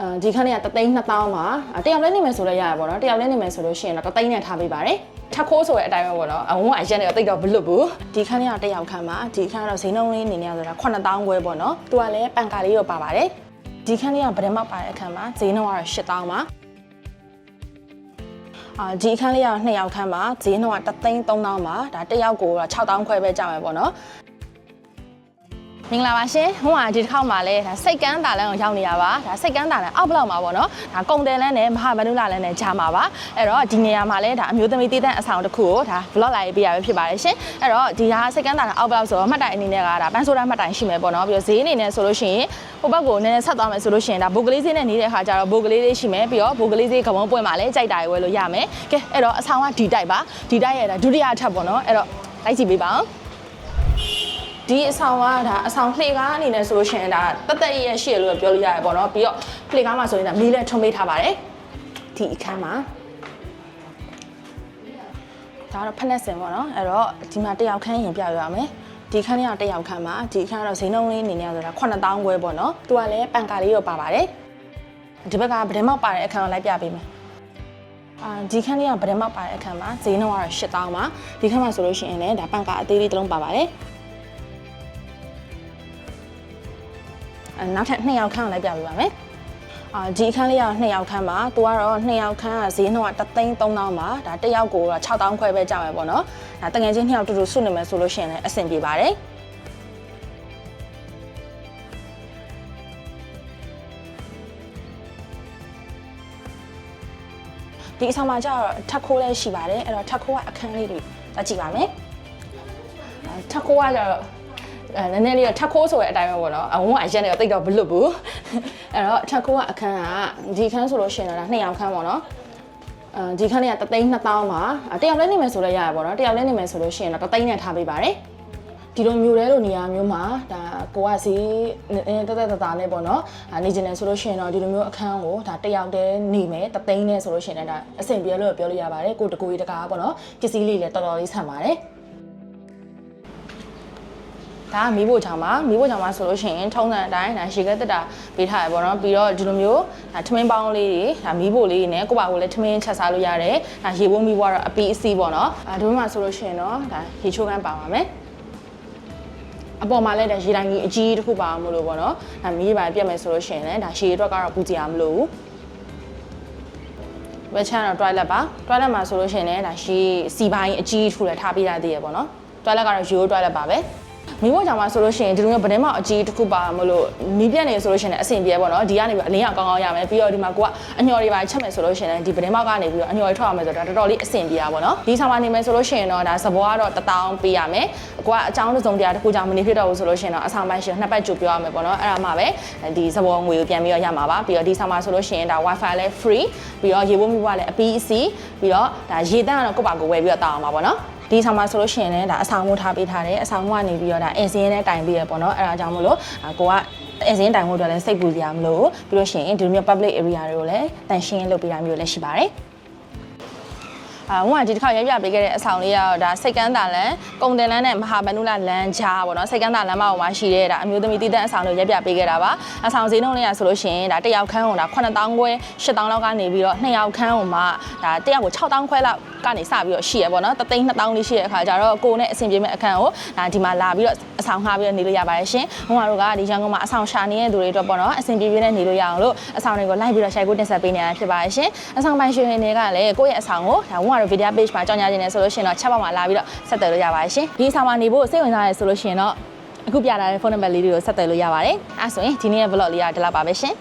အဲဒီခန်းလေးကတသိန်း2000ပါအဲတယောက်လည်းနေမယ်ဆိုလည်းရရပါတော့တယောက်လည်းနေမယ်ဆိုလို့ရှိရင်တော့တသိန်းနဲ့ထားပေးပါတယ်ထက်ခိုးဆိုတဲ့အတိုင်းပဲပေါ့နော်အဝန်းအရင်ကတော့တိတ်တော့မလွတ်ဘူးဒီခန်းလေးကတယောက်ခန်းပါဒီခန်းကတော့ဈေးနှုန်းလေးနေနေရဆိုတာ9000ခွဲပေါ့နော်သူကလည်းပန်ကာလေးရောပါပါတယ်ဒီခန်းလေးကဗဒမောက်ပါတဲ့အခန်းမှာဈေးနှုန်းကတော့8000ပါအာဒီအခန်းလေးက2ယောက်ခန်းပါဈေးနှုန်းက3သိန်း3000ပါဒါတစ်ယောက်ကိုတော့6000ခွဲပဲကြာမယ်ပေါ့နော်မ င်္ဂလာပါရှင်ဟိုကဒီတစ်ခေါက်မှာလဲဒါစိတ်ကန်းတာလန်းကိုရောက်နေရပါဒါစိတ်ကန်းတာလန်းအောက်ဘလောက်မှာပေါ့နော်ဒါကုံတယ်လန်းနဲ့မဟာဗန္ဓုလလန်းနဲ့ဂျာမှာပါအဲ့တော့ဒီနေရာမှာလဲဒါအမျိုးသမီးတည်တဲ့အဆောင်တစ်ခုကိုဒါ vlog လာရေးပေးရပဲဖြစ်ပါတယ်ရှင်အဲ့တော့ဒီဟာစိတ်ကန်းတာလန်းအောက်ဘလောက်ဆိုတော့မှတ်တိုင်အနေနဲ့ကဒါပန်းဆိုးတာမှတ်တိုင်ရှိမယ်ပေါ့နော်ပြီးတော့ဈေးအနေနဲ့ဆိုလို့ရှိရင်ဟိုဘက်ကိုနည်းနည်းဆက်သွားမယ်ဆိုလို့ရှိရင်ဒါဘိုကလေးဈေးနဲ့နေတဲ့ခါကျတော့ဘိုကလေးလေးရှိမယ်ပြီးတော့ဘိုကလေးဈေးကမုံပွင့်မှာလဲကြိုက်တာရွယ်လို့ရမယ်ကဲအဲ့တော့အဆောင်ကဒီတိုက်ပါဒီတိုက်ရဲ့ဒါဒုတိယအထပ်ပေါ့နော်အဲ့တော့လိုက်ကြည့်ပေးပါအောင် ဒီအဆောင်ကဒါအဆောင်လှေကားအနေနဲ့ဆိုလို့ရှိရင်ဒါတက်တက်ရဲ့ရှေ့လို့ပြောလို့ရတယ်ပေါ့နော်ပြီးတော့လှေကားမှာဆိုရင်ဒါမီးလည်းထုံပေးထားပါတယ်ဒီအခန်းမှာဒါကတော့ဖက်နက်စင်ပေါ့နော်အဲ့တော့ဒီမှာတစ်ယောက်ခန်းရင်ပြရရမယ်ဒီခန်းလေးကတစ်ယောက်ခန်းပါဒီခန်းကတော့ဈေးနှုန်းလေးအနေနဲ့ဆိုတာ9000ခွဲပေါ့နော်သူကလည်းပန်ကာလေးရောပါပါတယ်ဒီဘက်ကဗဒမောက်ပါတဲ့အခန်းကိုလိုက်ပြပေးမယ်အာဒီခန်းလေးကဗဒမောက်ပါတဲ့အခန်းပါဈေးနှုန်းကတော့8000ပါဒီခန်းမှာဆိုလို့ရှိရင်လည်းဒါပန်ကာအသေးလေးတစ်လုံးပါပါတယ် နောက်ထပ်2ယောက်ခန်းကိုလိုက်ပြပေးပါမယ်အာဒီအခန်းလေးက2ယောက်ခန်းပါသူကတော့2ယောက်ခန်းကဈေးနှုန်းက3သိန်း3000ပါဒါတစ်ယောက်ကိုတော့6000ခွဲပဲကြာမယ်ပေါ့နော်ဒါတငယ်ချင်း2ယောက်တူတူစုနေမယ်ဆိုလို့ရှိရင်လည်းအဆင်ပြေပါတယ်ဒီအဆောင်မှာကျတော့ထက်ခိုးလည်းရှိပါတယ်အဲ့တော့ထက်ခိုးကအခန်းလေးတွေတက်ကြည့်ပါမယ်အဲထက်ခိုးကကျတော့ အဲနည်းနည်းလေးတော့ထက်ခိုးဆိုတဲ့အတိုင်းပဲပေါ့နော်အဝန်းအရင်ကတော့တိတ်တော့မလွတ်ဘူးအဲ့တော့ထက်ခိုးကအခန်းကဒီအခန်းဆိုလို့ရှိရင်တော့ဒါနှစ်ယောက်ခန်းပေါ့နော်အဲဒီခန်းလေးက3သိန်း2000ပါအဲတယောက်လည်းနေမယ်ဆိုလည်းရရပါတော့တယောက်လည်းနေမယ်ဆိုလို့ရှိရင်တော့3သိန်းနဲ့ထားပေးပါတယ်ဒီလိုမျိုးလဲလို့နေရာမျိုးမှာဒါကိုကစီတက်တက်တသားနဲ့ပေါ့နော်အာနေကျင်တယ်ဆိုလို့ရှိရင်တော့ဒီလိုမျိုးအခန်းကိုဒါတယောက်တည်းနေမယ်တသိန်းနဲ့ဆိုလို့ရှိရင်လည်းဒါအဆင်ပြေလို့ပြောလို့ရပါတယ်ကိုတကူကြီးတကားပေါ့နော်ပစ္စည်းလေးလည်းတော်တော်လေးဆန်ပါတယ် ဒါကမီးဖို့ချောင်ပါမီးဖို့ချောင်ပါဆိုလို့ရှိရင်ထုံးစံအတိုင်းဒါရေခဲတက်တာပေးထားရပေါ့နော်ပြီးတော့ဒီလိုမျိုးဒါထမင်းပေါင်းလေးတွေဒါမီးဖို့လေးတွေနဲ့ကိုပါကိုလည်းထမင်းချက်စားလို့ရတယ်ဒါရေဘုံမီးဖို့ကတော့အပီးအစီးပေါ့နော်အဲဒီမှာဆိုလို့ရှိရင်တော့ဒါရေချိုးကန်းပါပါမယ်အပေါ်မှာလည်းဒါရေတိုင်းကြီးအကြီးတစ်ခုပါအောင်မလို့ပေါ့နော်ဒါမီးပါပြတ်မယ်ဆိုလို့ရှိရင်လည်းဒါရေအတွက်ကတော့ပူကြရမလို့ဝက်ချန်တော့ toilet ပါ toilet မှာဆိုလို့ရှိရင်လည်းဒါရေစီပိုင်းအကြီးတစ်ခုလည်းထားပေးရသေးရပေါ့နော် toilet ကတော့ Euro toilet ပါပဲ မိဖို့ကြောင့်မှဆိုလို့ရှိရင်ဒီလိုမျိုးဗဒင်းမောက်အကြီးတစ်ခုပါမလို့မီးပြတ်နေဆိုလို့ရှိရင်လည်းအဆင်ပြေပေါ့နော်ဒီကနေပြီးအလင်းရောင်ကောင်းကောင်းရမယ်ပြီးတော့ဒီမှာကိုကအညော်တွေပါချက်မယ်ဆိုလို့ရှိရင်လည်းဒီဗဒင်းမောက်ကနေပြီးတော့အညော်တွေထွက်အောင်မယ်ဆိုတော့တော်တော်လေးအဆင်ပြေတာပေါ့နော်ဒီဆောင်မှာနေမယ်ဆိုလို့ရှိရင်တော့ဒါစဘောကတော့တထောင်ပေးရမယ်ကိုကအကြောင်းတစ်စုံတရားတစ်ခုကြောင့်မနေဖြစ်တော့ဘူးဆိုလို့ရှိရင်တော့အဆောင်ပိုင်းရှင်နှစ်ပတ်ကြိုပြောရမယ်ပေါ့နော်အဲ့ဒါမှပဲဒီစဘောငွေကိုပြန်ပြီးတော့ရမှာပါပြီးတော့ဒီဆောင်မှာဆိုလို့ရှိရင်ဒါ wifi လည်း free ပြီးတော့ရေဖို့မိဘလည်းအပီးအစီပြီးတော့ဒါရေတန်းကတော့ကိုပါကိုဝယ်ပြီးတော့တောင်းအောင်ပါပေါ့နော် ဒီဆောင်မှာဆိုလို့ရှိရင်လည်းဒါအဆောင်မို့ထားပေးထားတယ်အဆောင်မို့ကနေပြီးတော့ဒါအင်စင်းနဲ့တိုင်ပေးရပေါ့နော်အဲ့ဒါကြောင့်မလို့ကိုကအင်စင်းတိုင်ဖို့အတွက်လည်းစိတ်ပူစရာမလိုပြီးလို့ရှိရင်ဒီလိုမျိုး public area တွေကိုလည်းတန်ရှင်းလုပ်ပေးတာမျိုးလည်းရှိပါတယ် အာဟိုကဒီတစ်ခါရပြပေးခဲ့တဲ့အဆောင်လေးကတော့ဒါစိတ်ကန်းတာလန်ကုံတင်လန်းနဲ့မဟာဗန္ဓုလလမ်းကြားပေါ့နော်စိတ်ကန်းတာလမ်းမပေါ်မှာရှိတဲ့ဒါအမျိုးသမီးတည်တဲ့အဆောင်လေးရပြပေးခဲ့တာပါအဆောင်ဈေးနှုန်းလေးကဆိုလို့ရှိရင်ဒါတစ်ယောက်ခန်းကိုဒါ9000ခွဲ8000လောက်ကနေပြီးတော့နှစ်ယောက်ခန်းကိုမှဒါတစ်ယောက်ကို6000ခွဲလောက်ကနေစပြီးတော့ရှိရပေါ့နော်တသိန်း2000လေးရှိတဲ့အခါကျတော့ကိုယ်နဲ့အဆင်ပြေမဲ့အခန်းကိုဒါဒီမှာလာပြီးတော့အဆောင်ငှားပြီးတော့နေလို့ရပါတယ်ရှင်ဟိုကတော့ကဒီရန်ကုန်မှာအဆောင်ရှာနေတဲ့သူတွေအတွက်ပေါ့နော်အဆင်ပြေပြေနဲ့နေလို့ရအောင်လို့အဆောင်တွေကိုလိုက်ပြီးတော့ရှိုက်ကိုတင်ဆက်ပေးနေတာဖြစ်ပါတယ်ရှင်အဆောင်ပိုင်ရှင်တွေကလည်းကိုယ့်ရဲ့အဆောင်ကိုဒါဝန်ကတော့ video page မှာကြောင်ညာနေတယ်ဆိုလို့ရှိရင်တော့ချက်ပေါက်မှာလာပြီးတော့ဆက်သွယ်လို့ရပါတယ်ရှင်ဒီအဆောင်မှာနေဖို့စိတ်ဝင်စားရဆိုလို့ရှိရင်တော့အခုပြထားတဲ့ဖုန်းနံပါတ်လေးတွေကိုဆက်သွယ်လို့ရပါတယ်အဲဆိုရင်ဒီနေ့ရဲ့ vlog လေးကဒီလောက်ပါပဲရှင်